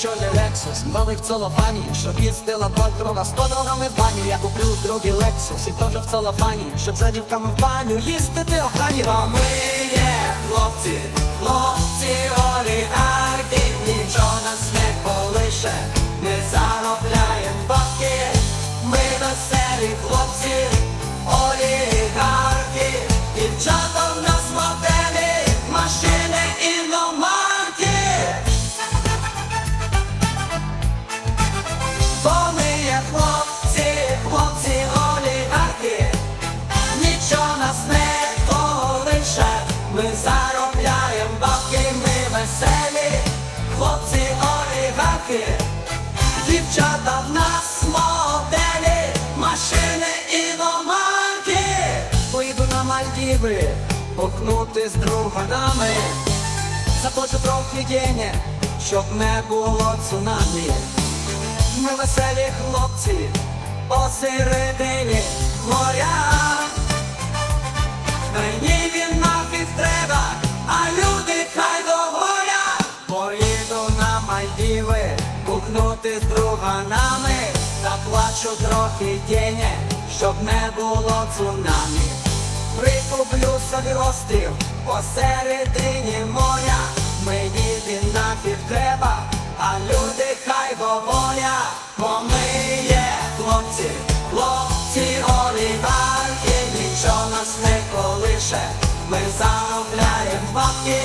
чорний Lexus, новий в целофані, щоб їздила подруга сто дорогами в баню. Я куплю другий Lexus. І теж в целофані, щоб за дівками в баню їздити охрані. А ми є хлопці, хлопці олігархи, нічого нас не колише, ми заробляємо бабки, ми веселі хлопці, ми заробляємо бабки, ми веселі, хлопці олігархи, дівчата в нас моделі, машини іномарки. Поїду на Мальдіви, пухнути з друганами, заплачу трохи денег, щоб не було цунамі. Ми веселі хлопці посередині моря. Мальдіви, кухнути з друганами, заплачу трохи денег, щоб не було цунамі. Прикуплю собі острів посередині моря. Мені він нафіг треба, а люди хай говорять, бо ми є хлопці, хлопці олігархи, нічого нас не колише, ми заробляємо бабки,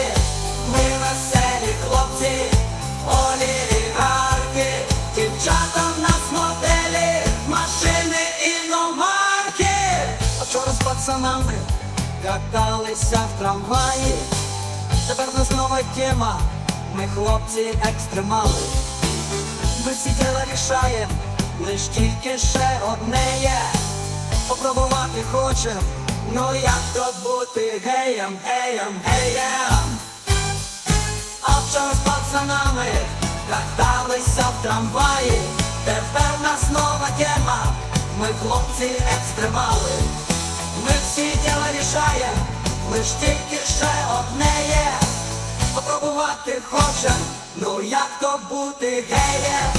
пацанами каталися в трамваї. Тепер нас нова тема, ми хлопці екстремали. Ми всі діла рішаєм, лиш тільки ще одне є. Попробувати хочем, ну як то бути геєм, геєм, геєм. А вчора з пацанами каталися в трамваї. Тепер нас нова тема, ми хлопці екстремали. Всі лиш тільки ще одне є. Попробувати хочем, ну як то бути геєм,